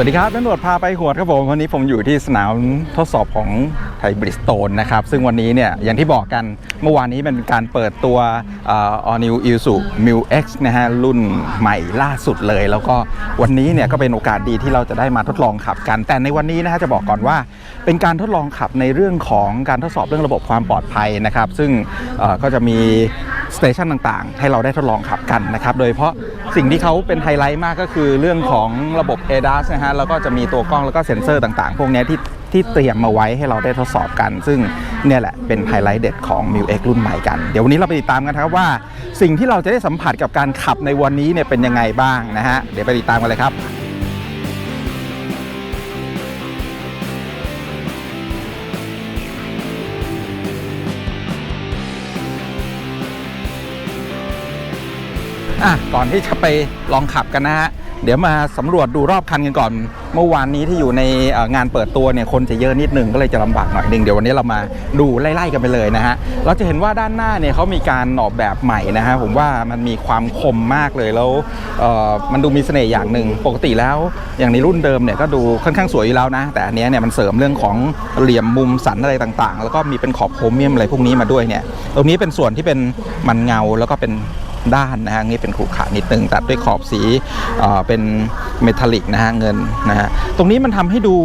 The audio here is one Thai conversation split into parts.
วัสดีครับตำรวจพาไปหวดครับผม วันนี้ผมอยู่ที่สนามทดสอบของไทยบริสโตนนะครับ ซึ่งวันนี้เนี่ยอย่างที่บอกกันเมื่อวานนี้มันเป็นการเปิดตัวออนิวอิสุมิวเอ็กซ์นะฮะรุ่นใหม่ล่าสุดเลย แล้วก็วันนี้เนี่ยก็เป็นโอกาสดีที่เราจะได้มาทดลองขับกัน แต่ในวันนี้นะฮะจะบอกก่อนว่า เป็นการทดลองขับในเรื่องของการทดสอบเรื่องระบบความปลอดภัยนะครับ ซึ่งก็จะมี สเตชันต่างๆ ให้เราได้ทดลองขับกันนะครับ โดยเฉพาะสิ่งที่เขาเป็นไฮไลท์มากก็คือเรื่องของระบบ ADAS นะฮะแล้วก็จะมีตัวกล้องแล้วก็เซ็นเซอร์ต่างๆ พวกนี้ที่ที่เตรียมมาไว้ให้เราได้ทดสอบกัน ซึ่งเนี่ยแหละเป็นไฮไลท์เด็ดของ m ิ X รุ่นใหม่กัน เดี๋ยววันนี้เราไปติดตามกันครับว่า สิ่งที่เราจะได้สัมผัสกับการขับในวันนี้เนี่ยเป็นยังไงบ้างนะฮะเดี๋ยวไปติดตามกันเลยครับ อะก่อนที่จะไปลองขับกันนะฮะ เดี๋ยวมาสำรวจดูรอบคันกันก่อน เมื่อวานนี้ที่อยู่ในงานเปิดตัวเนี่ยคนจะเยอะนิดนึงก็เลยจะลำบากหน่อยหนึงเดี๋ยววันนี้เรามาดูไล่ๆกันไปเลยนะฮะ เราจะเห็นว่าด้านหน้าเนี่ยเขามีการออกแบบใหม่นะฮะผมว่ามันมีความคมมากเลยแล้วมันดูมีเสน่ห์อย่างหนึ่งปกติแล้ว อย่างในรุ่นเดิมเนี่ยก็ดูค่อนข้างสวยอยู่แล้วนะ แต่อันนี้เนี่ยมันเสริมเรื่องของเหลี่ยมมุมสันอะไรต่างๆ แล้วก็มีเป็นขอบโครเมียมอะไรพวกนี้มาด้วยเนี่ยตรงนี้เป็นส่วนที่เป็นมันเงาแล้วก็เป็น ด้านนะฮะนี่เป็นขรุขระนิดนึงตัดด้วยขอบสีเป็นเมทัลลิกนะฮะเงินนะฮะตรงนี้มันทำให้ดู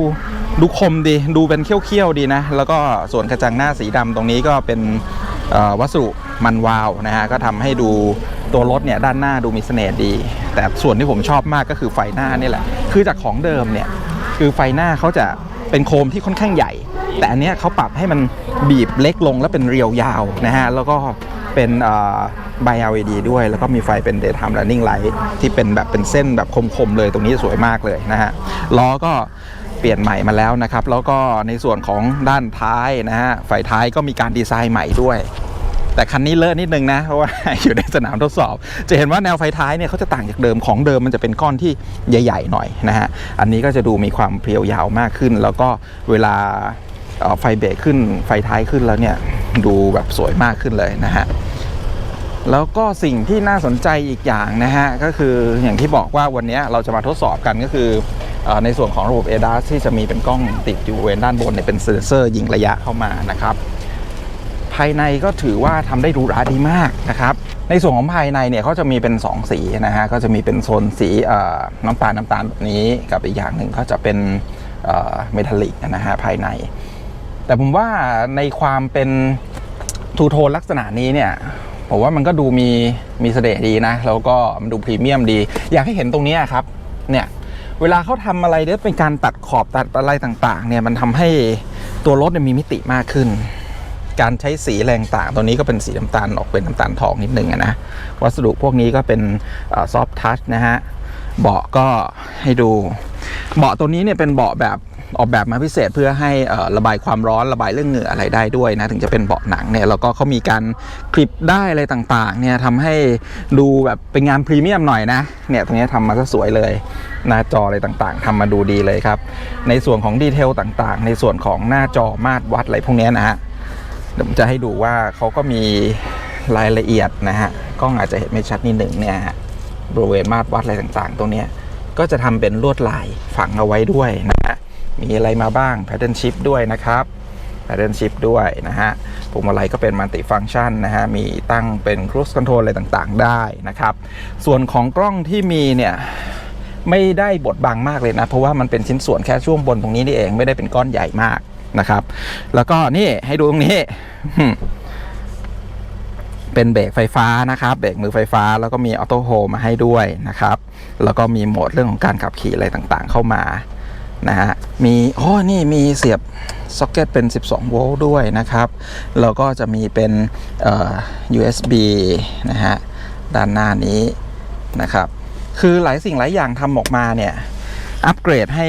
ดูคมดีดูเป็นเขี้ยวๆดีนะ แล้วก็ส่วนกระจังหน้าสีดำตรงนี้ก็เป็นวัสดุมันวาวนะฮะก็ทำให้ดูตัวรถเนี่ยด้านหน้าดูมีเสน่ห์ดี แต่ส่วนที่ผมชอบมากก็คือไฟหน้านี่แหละ คือจากของเดิมเนี่ยคือไฟหน้าเขาจะเป็นโคมที่ค่อนข้างใหญ่ แต่อันเนี้ยเขาปรับให้มันบีบเล็กลงแล้วเป็นเรียวยาวนะฮะแล้วก็เป็นไบ LED ด้วย แล้วก็มีไฟเป็น daytime running light ที่เป็นแบบเป็นเส้นแบบคมๆเลยตรงนี้สวยมากเลยนะฮะล้อก็เปลี่ยนใหม่มาแล้วนะครับ แล้วก็ในส่วนของด้านท้ายนะฮะไฟท้ายก็มีการดีไซน์ใหม่ด้วย แต่คันนี้เลอะนิดนึงนะ เพราะว่าอยู่ในสนามทดสอบ จะเห็นว่าแนวไฟท้ายเนี่ยเขาจะต่างจากเดิมของเดิมมันจะเป็นก้อนที่ใหญ่ ๆ หน่อยนะฮะอันนี้ก็จะดูมีความเพรียวยาวมากขึ้น แล้วก็เวลา ไฟเบรกขึ้นไฟท้ายขึ้นแล้วเนี่ยดูแบบสวยมากขึ้นเลยนะฮะแล้วก็สิ่งที่น่าสนใจอีกอย่างนะฮะก็คืออย่างที่บอกว่าวันนี้เราจะมาทดสอบกันก็คืออในส่วนของระบบ ADAS ที่จะมีเป็นกล้องติดอยู่เวณด้านบนเนี่ยเป็นเซ็นเซอร์ยิงระยะเข้ามานะครับภายในก็ถือว่าทำได้หรูหราดีมากนะครับในส่วนของภายในเนี่ยเขาจะมีเป็น 2 สีนะฮะก็จะมีเป็นโซนสีน้ำตาลน้ำตาลแบบนี้กับอีกอย่างหนึ่งก็จะเป็นเมทัลลิกนะฮะภายใน แต่ผมว่าในความเป็นทูโทนลักษณะนี้เนี่ยผมว่ามันก็ดูมีมีเสน่ห์ดีนะ แล้วก็มันดูพรีเมียมดี อยากให้เห็นตรงนี้ครับเนี่ยเวลาเขาทำอะไรเนี่ยเป็นการตัดขอบตัดอะไรต่างๆเนี่ยมันทำให้ตัวรถเนี่ยมีมิติมากขึ้น การใช้สีแรงต่างตัวนี้ก็เป็นสีน้ำตาลออกเป็นน้ำตาลทองนิดนึงนะวัสดุพวกนี้ก็เป็นซอฟทัชนะฮะเบาะก็ให้ดู เบาะตัวนี้เนี่ยเป็นเบาะแบบ ออกแบบมาพิเศษเพื่อให้ระบายความร้อนระบายเรื่องเหงื่ออะไรได้ด้วยนะถึงจะเป็นเบาะหนังเนี่ยแล้วก็เขามีการคลิปได้อะไรต่างๆเนี่ยทำให้ดูแบบเป็นงานพรีเมียมหน่อยนะเนี่ยตรงนี้ทำมาซะสวยเลยหน้าจออะไรต่างๆทำมาดูดีเลยครับ ในส่วนของดีเทลต่างๆ ในส่วนของหน้าจอมาตรวัดอะไรพวกนี้นะฮะเดี๋ยวผมจะให้ดูว่าเขาก็มีรายละเอียดนะฮะกล้องอาจจะเห็นไม่ชัดนิดหนึ่งเนี่ยบริเวณมาตรวัดอะไรต่างๆ ตรงนี้ก็จะทำเป็นลวดลายฝังเอาไว้ด้วยนะฮะ มีอะไรมาบ้าง pattern shift ด้วยนะครับ pattern shift ด้วยนะฮะปุ่มอะไรก็เป็น multi function นะฮะ มีตั้งเป็น cruise control อะไรต่างๆ ได้นะครับ ส่วนของกล้องที่มีเนี่ยไม่ได้บดบังมากเลยนะ เพราะว่ามันเป็นชิ้นส่วนแค่ช่วงบนตรงนี้นี่เองไม่ได้เป็นก้อนใหญ่มากนะครับ แล้วก็นี่ให้ดูตรงนี้เป็นเบรกไฟฟ้านะครับเบรกมือไฟฟ้าแล้วก็มีออโต้โฮมาให้ด้วยนะครับ แล้วก็มีโหมดเรื่องของการขับขี่อะไรต่างๆ เข้ามา นะฮะมีอ๋อนี่มีเสียบซ็อกเก็ตเป็น 12 โวลต์ด้วยนะครับ แล้วก็จะมีเป็นเอ่อ USB นะฮะด้านหน้านี้นะครับ คือหลายสิ่งหลายอย่างทำออกมาเนี่ยอัปเกรดให้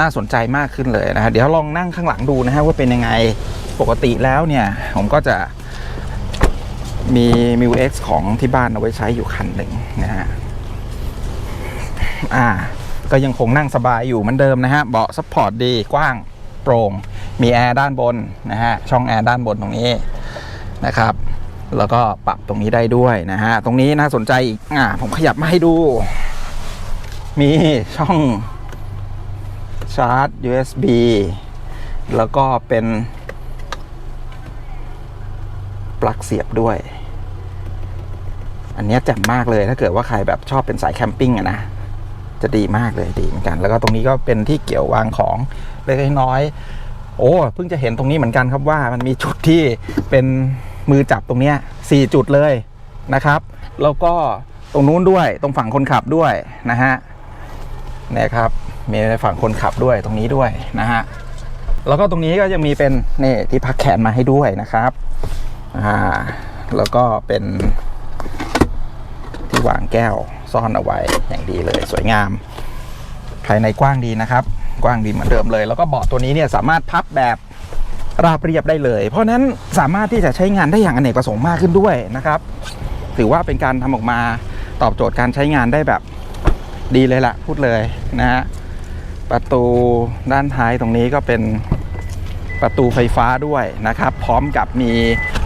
น่าสนใจมากขึ้นเลยนะฮะเดี๋ยวลองนั่งข้างหลังดูนะฮะว่าเป็นยังไงปกติแล้วเนี่ย ผมก็จะมี m ิว X ของที่บ้านเอาไว้ใช้อยู่คันหนึ่งนะฮะอ่า ก็ยังคงนั่งสบายอยู่เหมือนเดิมนะฮะเบาะซัพพอร์ตดีกว้างโปร่งมีแอร์ด้านบนนะฮะช่องแอร์ด้านบนตรงนี้นะครับแล้วก็ปรับตรงนี้ได้ด้วยนะฮะตรงนี้น่าสนใจอีกอ่าผมขยับมาให้ดู มีช่องชาร์จ USB แล้วก็เป็นปลั๊กเสียบด้วย อันนี้แจ่มมากเลยถ้าเกิดว่าใครแบบชอบเป็นสายแคมปิ้งอะนะ จะดีมากเลยดีเหมือนกัน แล้วก็ตรงนี้ก็เป็นที่เกี่ยววางของเล็กน้อย โอ้เพิ่งจะเห็นตรงนี้เหมือนกันครับว่ามันมีจุดที่เป็นมือจับตรงเนี้ยสี่จุดเลยนะครับ แล้วก็ตรงนู้นด้วยตรงฝั่งคนขับด้วยนะฮะนี่ครับมีในฝั่งคนขับด้วยตรงนี้ด้วยนะฮะแล้วก็ตรงนี้ก็ยังมีเป็นนี่ที่พักแขนมาให้ด้วยนะครับอ่าแล้วก็เป็นที่วางแก้ว ซ่อนเอาไว้อย่างดีเลยสวยงาม ภายในกว้างดีนะครับ กว้างดีเหมือนเดิมเลย แล้วก็เบาะตัวนี้เนี่ยสามารถพับแบบราบเรียบได้เลย เพราะนั้นสามารถที่จะใช้งานได้อย่างอเนกประสงค์มากขึ้นด้วยนะครับ ถือว่าเป็นการทำออกมาตอบโจทย์การใช้งานได้แบบดีเลยละพูดเลยนะฮะประตูด้านท้ายตรงนี้ก็เป็นประตูไฟฟ้าด้วยนะครับ พร้อมกับมี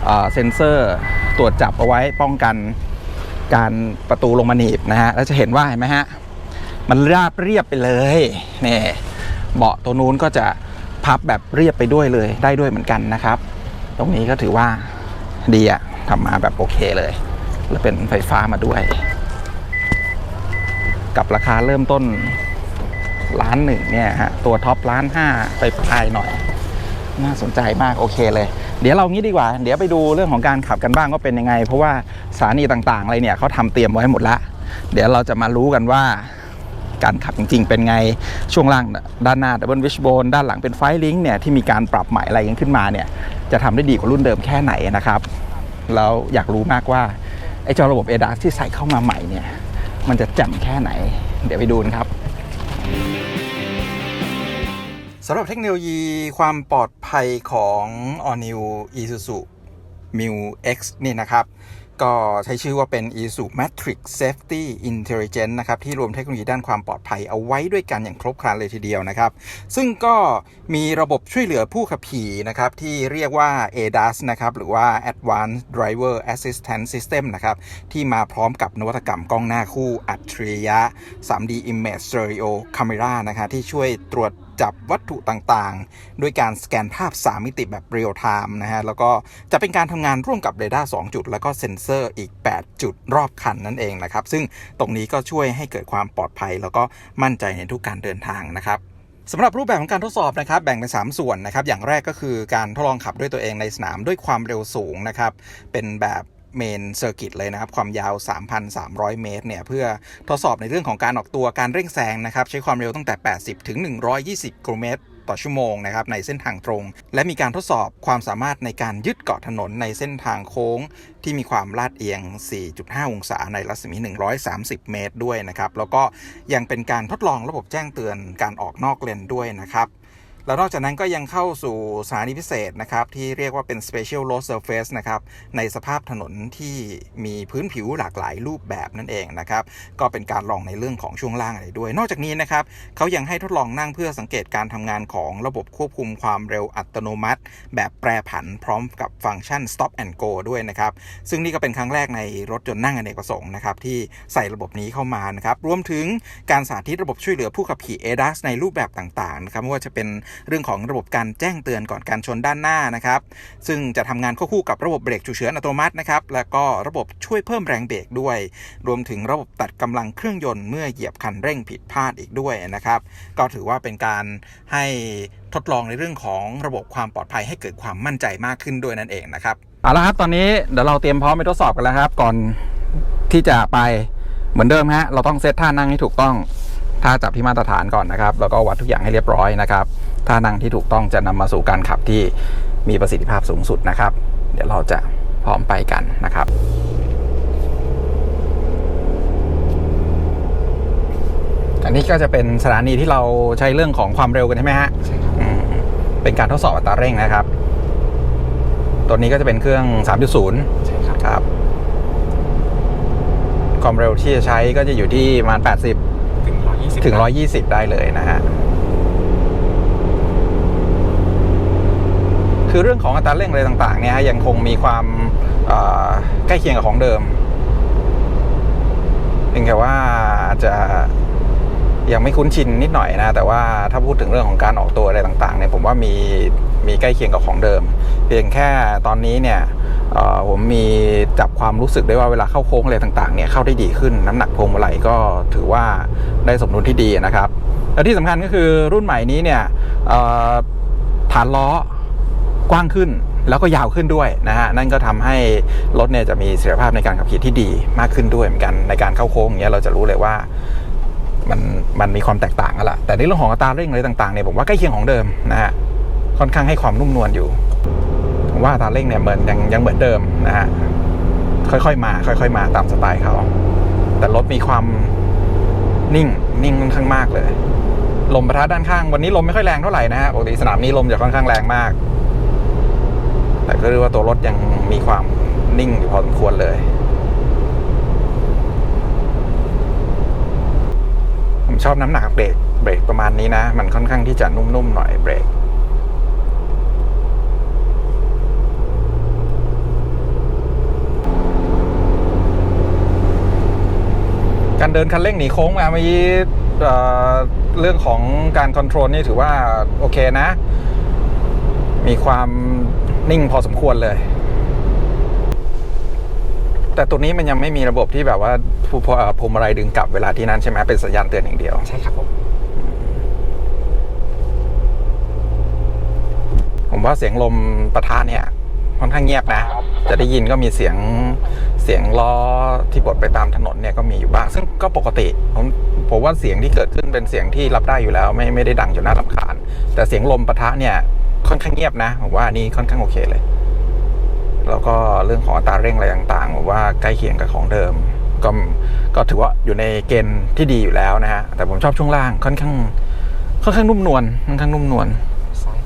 เอ่อเซ็นเซอร์ตรวจจับเอาไว้ป้องกัน การประตูลงมาหนีบนะฮะแล้วจะเห็นว่าเห็นไหมฮะมันราบเรียบไปเลยนี่เบาะตัวนู้นก็จะพับแบบเรียบไปด้วยเลยได้ด้วยเหมือนกันนะครับ ตรงนี้ก็ถือว่าดีอะทำมาแบบโอเคเลย แล้วเป็นไฟฟ้ามาด้วย กับราคาเริ่มต้นล้านหนึ่งเนี่ยฮะตัวท็อปล้านห้าไปปลายหน่อย น่าสนใจมากโอเคเลย เดี๋ยวเรางี้ดีกว่า เดี๋ยวไปดูเรื่องของการขับกันบ้างว่าเป็นยังไง เพราะว่าสถานีต่างๆอะไรเนี่ยเขาทำเตรียมไว้หมดละเดี๋ยวเราจะมารู้กันว่าการขับจริง ๆ เป็นไงช่วงล่างด้านหน้าดับเบิลวิชโบนด้านหลังเป็นไฟลิงเนี่ยที่มีการปรับใหม่อะไรกันขึ้นมาเนี่ยจะทำได้ดีกว่ารุ่นเดิมแค่ไหนนะครับแล้วอยากรู้มากว่าไอ้เจ้าระบบ ADAS ที่ใส่เข้ามาใหม่เนี่ยมันจะแจ่มแค่ไหน เดี๋ยวไปดูนครับ สำหรับเทคโนโลยีความปลอดภัยของ All New Isuzu Mu X นี่นะครับ ก็ใช้ชื่อว่าเป็น Isuzu Matrix Safety Intelligence นะครับ ที่รวมเทคโนโลยีด้านความปลอดภัยเอาไว้ด้วยกันอย่างครบครันเลยทีเดียวนะครับ ซึ่งก็มีระบบช่วยเหลือผู้ขับขี่นะครับ ที่เรียกว่า ADAS นะครับ หรือว่า Advanced Driver Assistance System นะครับ ที่มาพร้อมกับนวัตกรรมกล้องหน้าคู่อัจฉริยะ 3D Image Stereo Camera นะคะที่ช่วยตรวจ จับวัตถุต่างๆ ด้วยการสแกนภาพ 3 มิติแบบเรียลไทม์นะฮะ แล้วก็จะเป็นการทำงานร่วมกับเรดาร์2จุด แล้วก็เซ็นเซอร์อีก 8 จุดรอบคันนั่นเองนะครับ ซึ่งตรงนี้ก็ช่วยให้เกิดความปลอดภัย แล้วก็มั่นใจในทุกการเดินทางนะครับสำหรับรูปแบบของการทดสอบนะครับแบ่งเป็น 3 ส่วนนะครับอย่างแรกก็คือการทดลองขับด้วยตัวเองในสนามด้วยความเร็วสูงนะครับเป็นแบบ เมนเซอร์กิตเลยนะครับ ความยาว 3,300 เมตรเนี่ยเพื่อทดสอบในเรื่องของการออกตัวการเร่งแซงนะครับ ใช้ความเร็วตั้งแต่ 80 ถึง 120กิโลเมตรต่อชั่วโมงนะครับในเส้นทางตรง และมีการทดสอบความสามารถในการยึดเกาะถนนในเส้นทางโค้ง ที่มีความลาดเอียง 4.5 องศาในรัศมี 130 เมตรด้วยนะครับ แล้วก็ยังเป็นการทดลองระบบแจ้งเตือนการออกนอกเลนด้วยนะครับ แล้วนอกจากนั้นก็ยังเข้าสู่สถานีพิเศษนะครับ ที่เรียกว่าเป็น Special Road Surface นะครับในสภาพถนนที่มีพื้นผิวหลากหลายรูปแบบนั่นเองนะครับ ก็เป็นการลองในเรื่องของช่วงล่างอะไรด้วย นอกจากนี้นะครับเขายังให้ทดลองนั่งเพื่อสังเกตการทำงานของระบบควบคุมความเร็วอัตโนมัติ แบบแปรผันพร้อมกับฟังก์ชัน Stop and Go ด้วยนะครับ ซึ่งนี่ก็เป็นครั้งแรกในรถยนต์นั่งอเนกประสงค์นะครับที่ใส่ระบบนี้เข้ามานะครับรวมถึงการสาธิตระบบช่วยเหลือผู้ขับขี่ ADAS ในรูปแบบต่างๆนะครับไม่ว่าจะเป็นเรื่องของระบบการแจ้งเตือนก่อนการชนด้านหน้านะครับ ซึ่งจะทำงานควบคู่กับระบบเบรกฉุกเฉินอัตโนมัตินะครับแล้วก็ระบบช่วยเพิ่มแรงเบรกด้วย รวมถึงระบบตัดกำลังเครื่องยนต์เมื่อเหยียบคันเร่งผิดพลาดอีกด้วยนะครับ ก็ถือว่าเป็นการให้ทดลองในเรื่องของระบบความปลอดภัยให้เกิดความมั่นใจมากขึ้นด้วยนั่นเองนะครับเอาละครับตอนนี้เดี๋ยวเราเตรียมพร้อมไปทดสอบกันแล้วครับ ก่อนที่จะไปเหมือนเดิมฮะเราต้องเซตท่านั่งให้ถูกต้องท่าจับที่มาตรฐานก่อนนะครับ แล้วก็วัดทุกอย่างให้เรียบร้อยนะครับ ท่านั่งที่ถูกต้องจะนำมาสู่การขับที่มีประสิทธิภาพสูงสุดนะครับ เดี๋ยวเราจะพร้อมไปกันนะครับอันนี้ก็จะเป็นสถานีที่เราใช้เรื่องของความเร็วกันใช่ไหมฮะใช่ครับอืมเป็นการทดสอบอัตราเร่งนะครับ ตัวนี้ก็จะเป็นเครื่อง 3.0 ใช่ครับครับ ความเร็วที่จะใช้ก็จะอยู่ที่ประมาณ 80 ถึง 120ถึง120ได้เลยนะฮะ คือเรื่องของอัตราเร่งอะไรต่างๆเนี่ยยังคงมีความใกล้เคียงกับของเดิมเพียงแต่ว่าอาจจะยังไม่คุ้นชินนิดหน่อยนะ แต่ว่าถ้าพูดถึงเรื่องของการออกตัวอะไรต่างๆเนี่ยผมว่ามีมีใกล้เคียงกับของเดิม เพียงแค่ตอนนี้เนี่ยผมมีจับความรู้สึกได้ว่าเวลาเข้าโค้งอะไรต่างๆเนี่ยเข้าได้ดีขึ้นน้ำหนักพวงมาลัยก็ถือว่าได้สมดุลที่ดีนะครับและที่สำคัญก็คือรุ่นใหม่นี้เนี่ยฐานล้อ กว้างขึ้นแล้วก็ยาวขึ้นด้วยนะฮะนั่นก็ทำให้รถเนี่ยจะมีเสถียรภาพในการขับขี่ที่ดีมากขึ้นด้วยเหมือนกันในการเข้าโค้งอย่างเงี้ยเราจะรู้เลยว่ามันมันมีความแตกต่างกันแหละแต่ในเรื่องของอัตราเร่งอะไรต่างๆเนี่ยผมว่าใกล้เคียงของเดิมนะฮะค่อนข้างให้ความนุ่มนวลอยู่ผมว่าอัตราเร่งเนี่ยเหมือนยังยังเหมือนเดิมนะฮะค่อยๆมาค่อย ๆ มาตามสไตล์เขาแต่รถมีความนิ่งนิ่งค่อนข้างมากเลยลมประทะด้านข้างวันนี้ลมไม่ค่อยแรงเท่าไหร่นะฮะปกติสนามนี้ลมจะค่อนข้างแรงมาก แต่ก็เรียกว่าตัวรถยังมีความนิ่งอยู่พอสมควรเลยผมชอบน้ำหนักเบรกเบรกประมาณนี้นะ มันค่อนข้างที่จะนุ่มๆหน่อยเบรกการเดินคันเร่งหนีโค้งมาเมื่อกี้เอ่อเรื่องของการคอนโทรลนี่ถือว่าโอเคนะ มีความ นิ่งพอสมควรเลย แต่ตัวนี้มันยังไม่มีระบบที่แบบว่าผู้พพวงมาลัยดึงกลับเวลาที่นั้นใช่ไหมเป็นสัญญาณเตือนอย่างเดียว ใช่ครับผม ผมว่าเสียงลมปะทะเนี่ยค่อนข้างเงียบนะ จะได้ยินก็มีเสียงเสียงล้อที่บดไปตามถนนเนี่ยก็มีอยู่บ้าง ซึ่งก็ปกติ ผมผมว่าเสียงที่เกิดขึ้นเป็นเสียงที่รับได้อยู่แล้ว ไม่ไม่ได้ดังจนน่ารำคาญ แต่เสียงลมปะทะเนี่ย ค่อนข้างเงียบนะผมว่าอันนี่ค่อนข้างโอเคเลย แล้วก็เรื่องของอัตราเร่งอะไรต่างๆผมว่าใกล้เคียงกับของเดิม ก็ก็ถือว่าอยู่ในเกณฑ์ที่ดีอยู่แล้วนะฮะแต่ผมชอบช่วงล่างค่อนข้าง ค่อนข้างนุ่มนวลค่อนข้างนุ่มนวลซ้าย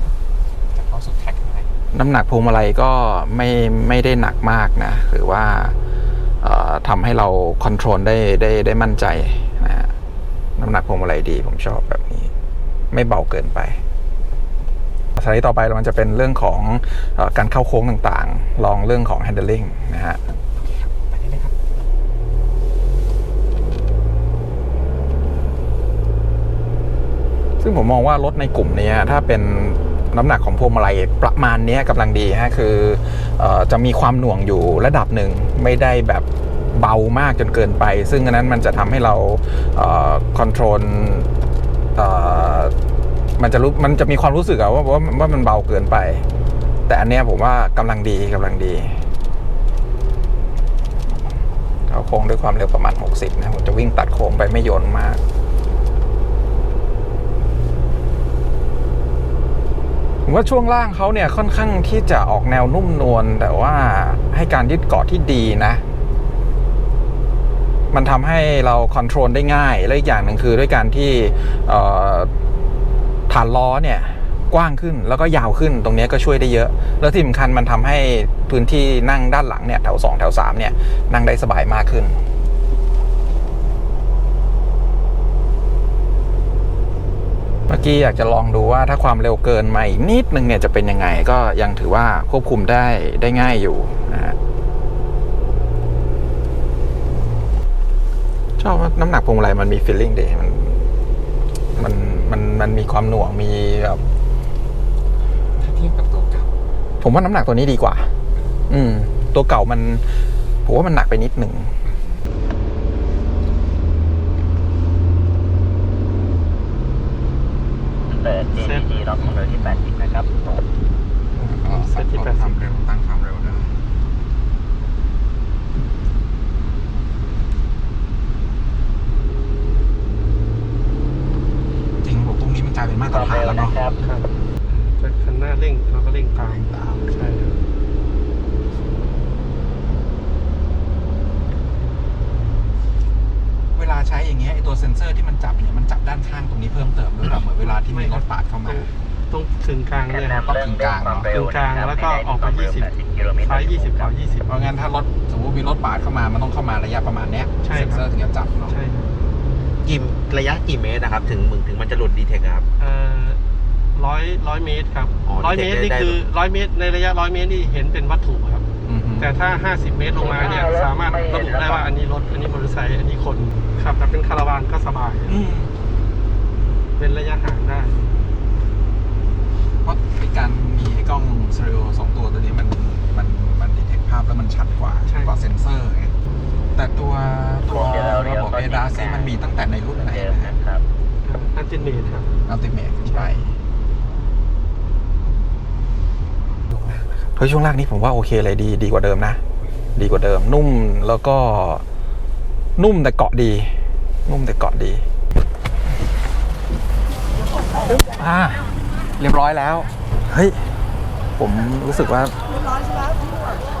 จะเข้าสุดแท็กอะไรน้ำหนักพวงมาลัยก็ไม่ไม่ได้หนักมากนะ หรือว่าเอ่อทำให้เราคอนโทรลได้ได้ได้มั่นใจนะฮะน้ำหนักพวงมาลัยดีผมชอบแบบนี้ ไม่เบาเกินไป สไลด์ต่อไปมันจะเป็นเรื่องของเออการเข้าโค้งต่างๆ ลองเรื่องของ handling นะฮะไปได้เลยครับซึ่งผมมองว่ารถในกลุ่มเนี้ยถ้าเป็นน้ำหนักของพวงมาลัยประมาณเนี้ยกำลังดีฮะคือเออจะมีความหน่วงอยู่ระดับหนึ่งไม่ได้แบบเบามากจนเกินไป ซึ่งอันนั้นมันจะทำให้เราคอนโทรล มันจะรู้มันจะมีความรู้สึกอะว่าว่าว่ามันเบาเกินไป แต่อันเนี้ยผมว่ากำลังดีกำลังดีเขาโค้งด้วยความเร็วประมาณ 60 นะ ผมจะวิ่งตัดโค้งไปไม่โยนมากผมว่าช่วงล่างเขาเนี่ยค่อนข้างที่จะออกแนวนุ่มนวลแต่ว่าให้การยึดเกาะที่ดีนะ มันทำให้เราคอนโทรลได้ง่าย และอีกอย่างหนึ่งคือด้วยการที่เอ่อ ฐานล้อเนี่ยกว้างขึ้นแล้วก็ยาวขึ้นตรงนี้ก็ช่วยได้เยอะ แล้วที่สำคัญมันทำให้พื้นที่นั่งด้านหลังเนี่ยแถว2แถว3เนี่ยนั่งได้สบายมากขึ้น เมื่อกี้อยากจะลองดูว่าถ้าความเร็วเกินมาอีกนิดนึงเนี่ยจะเป็นยังไงก็ยังถือว่าควบคุมได้ได้ง่ายอยู่นะฮะชอบน้ำหนักพวงมาลัยมันมี feeling ดีมัน มันมันมันมีความหน่วงมีแบบถ้าเทียบกับตัวเก่าผมว่าน้ำหนักตัวนี้ดีกว่า อืม ตัวเก่ามันผมว่ามันหนักไปนิดหนึ่งเปิด APG ล็อกความเร็วที่ 80 นะครับเซตที่แปดสิบเร็วตั้งความเร็วได้จ ริงบอกพวกนี้มันกลายเป็นมาตรฐานแล้วเนาะครับครับจะคันหน้าเร่งเราก็เร่งตามเร่งตามใช่ครับเวลาใช้อย่างเงี้ยไอตัวเซ็นเซอร์ที่มันจับเนี่ยมันจับด้านข้างตรงนี้เพิ่มเติมด้วยเหรอเหมือนเวลาที่มีรถปาดเข้าตรมางตรงกึ่งกลางเนี่ยครับต้องกึ่งกลางเนอะกึ่งกลางแล้วก็ออกมา20กิโลเมตรซ้าย20ขวา20เพราะงั้นถ้ารถสมมติมีรถปาดเข้ามามันต้องเข้ามาระยะประมาณเนี้ยใช่เซ็นครับเซอร์ถึงจะจับเนาะใช่ครับ กี่ระยะกี่เมตรนะครับ ถึงมึงถึงมันจะหลุดดีเทคครับ เอ่อร้อยร้อยเมตรครับอ๋อร้อยเมตรได้นี่ได้ คือร้อยเมตร ในระยะร้อยเมตรนี่เห็นเป็นวัตถุครับ อือฮึแต่ถ้า 50 เมตรลงมาเนี่ยสามารถระบุได้ว่าอันนี้รถ อันนี้มอเตอร์ไซค์อันนี้คนขับแบบเป็นคาราวานก็สบาย อืมเป็นระยะห่างได้ เพราะไอ้การมีไอ้กล้องสเตอริโอสองตัวตัวนี้มันมันมันดีเทคภาพแล้วมันชัดกว่าใช่ กว่าเซนเซอร์ไงแต่ตัวตัวระบบ เอดาซี่มันมีตั้งแต่ในรุ่นไหนเดิมนะฮะนะครับอันติเมทครับอัลติเมทขึ้นไปเฮ้ยช่วงล่างนี้ผมว่าโอเคเลยดีดีกว่าเดิมนะ ดีกว่าเดิมนุ่มแล้วก็นุ่มแต่เกาะดี นุ่มแต่เกาะดีอ่าเรียบร้อยแล้ว เฮ้ย ผมรู้สึกว่า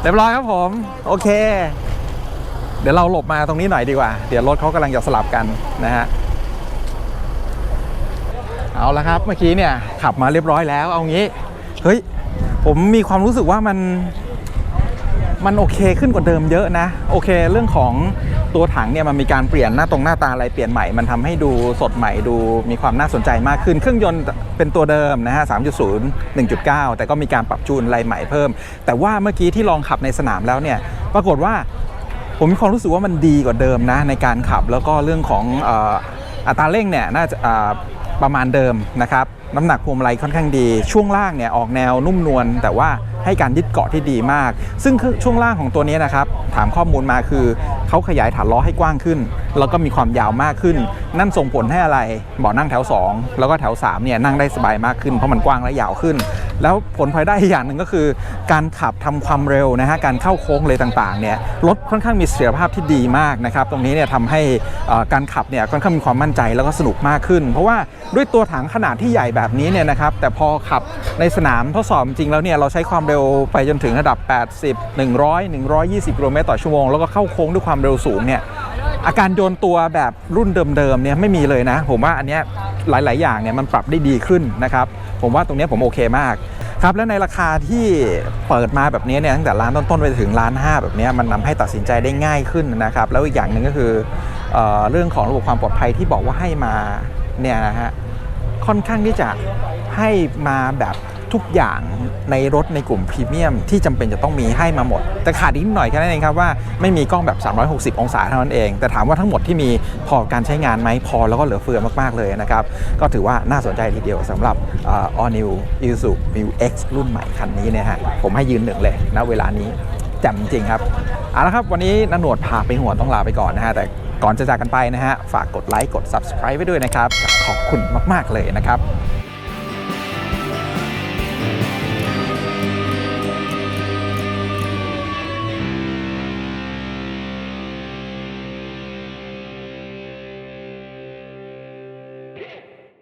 เรียบร้อยครับผม โอเค เดี๋ยวเราหลบมาตรงนี้หน่อยดีกว่า เดี๋ยวรถเขากำลังจะสลับกันนะฮะเอาละครับเมื่อกี้เนี่ยขับมาเรียบร้อยแล้วเอางี้เฮ้ยผมมีความรู้สึกว่ามันมันโอเคขึ้นกว่าเดิมเยอะนะ โอเค เรื่องของตัวถังเนี่ยมันมีการเปลี่ยนหน้าตรงหน้าตาอะไรเปลี่ยนใหม่ มันทำให้ดูสดใหม่ดูมีความน่าสนใจมากขึ้น เครื่องยนต์เป็นตัวเดิมนะฮะ 3.0 1.9 แต่ก็มีการปรับจูนอะไรใหม่เพิ่ม แต่ว่าเมื่อกี้ที่ลองขับในสนามแล้วเนี่ย ปรากฏว่า ผมมีความรู้สึกว่ามันดีกว่าเดิมนะในการขับ แล้วก็เรื่องของอัตราเร่งเนี่ยน่าจะประมาณเดิมนะครับน้ำหนักพวงมาลัยค่อนข้างดี ช่วงล่างเนี่ยออกแนวนุ่มนวลแต่ว่าให้การยึดเกาะที่ดีมาก ซึ่งคือช่วงล่างของตัวนี้นะครับ ถามข้อมูลมาคือ เขาขยายฐานล้อให้กว้างขึ้น แล้วก็มีความยาวมากขึ้น นั่นส่งผลให้อะไรเบาะนั่งแถว 2 แล้วก็แถว3เนี่ยนั่งได้สบายมากขึ้นเพราะมันกว้างและยาวขึ้น แล้วผลพลอยได้อีกอย่างหนึ่งก็คือ การขับทำความเร็วนะฮะการเข้าโค้งเลยต่างๆเนี่ยรถค่อนข้างมีเสถียรภาพที่ดีมากนะครับตรงนี้เนี่ยทำให้การขับเนี่ยค่อนข้างมีความมั่นใจแล้วก็สนุกมากขึ้น เพราะว่าด้วยตัวถังขนาดที่ใหญ่แบบนี้เนี่ยนะครับแต่พอขับในสนามทดสอบจริงแล้วเนี่ยเราใช้ความเร็วไปจนถึงระดับ 80 100 120กิโลเมตรต่อชั่วโมงแล้วก็เข้าโค้งด้วยความเร็วสูงเนี่ยอาการโยนตัวแบบรุ่นเดิมๆเนี่ยไม่มีเลยนะ ผมว่าอันเนี้ยหลาย ๆ อย่างเนี่ยมันปรับได้ดีขึ้นนะครับ ผมว่าตรงนี้ผมโอเคมากครับแล้วในราคาที่เปิดมาแบบนี้เนี่ยตั้งแต่ร้านต้นๆไปถึงร้าน5แบบนี้มันนำให้ตัดสินใจได้ง่ายขึ้นนะครับ แล้วอีกอย่างหนึ่งก็คือเออเรื่องของระบบความปลอดภัยที่บอกว่าให้มาเนี่ยนะฮะค่อนข้างที่จะให้มาแบบ ทุกอย่างในรถในกลุ่มพรีเมียมที่จำเป็นจะต้องมีให้มาหมด แต่ขาดนิดหน่อยแค่นั้นเองครับว่าไม่มีกล้องแบบ 360 องศาเท่านั้นเอง แต่ถามว่าทั้งหมดที่มีพอการใช้งานไหมพอแล้วก็เหลือเฟือมากๆเลยนะครับ ก็ถือว่าน่าสนใจทีเดียวสำหรับออ All New Isuzu Mu X รุ่นใหม่คันนี้เนี่ยฮะผมให้ยืนหนึ่งเลยณเวลานี้แจ่มจริงครับเอาละครับวันนี้นหนวดพาไปหัวต้องลาไปก่อนนะฮะแต่ก่อนจะจากกันไปนะฮะ ฝากกดไลค์ กด subscribe ไว้ด้วยนะครับ ขอบคุณมาก ๆ เลยนะครับ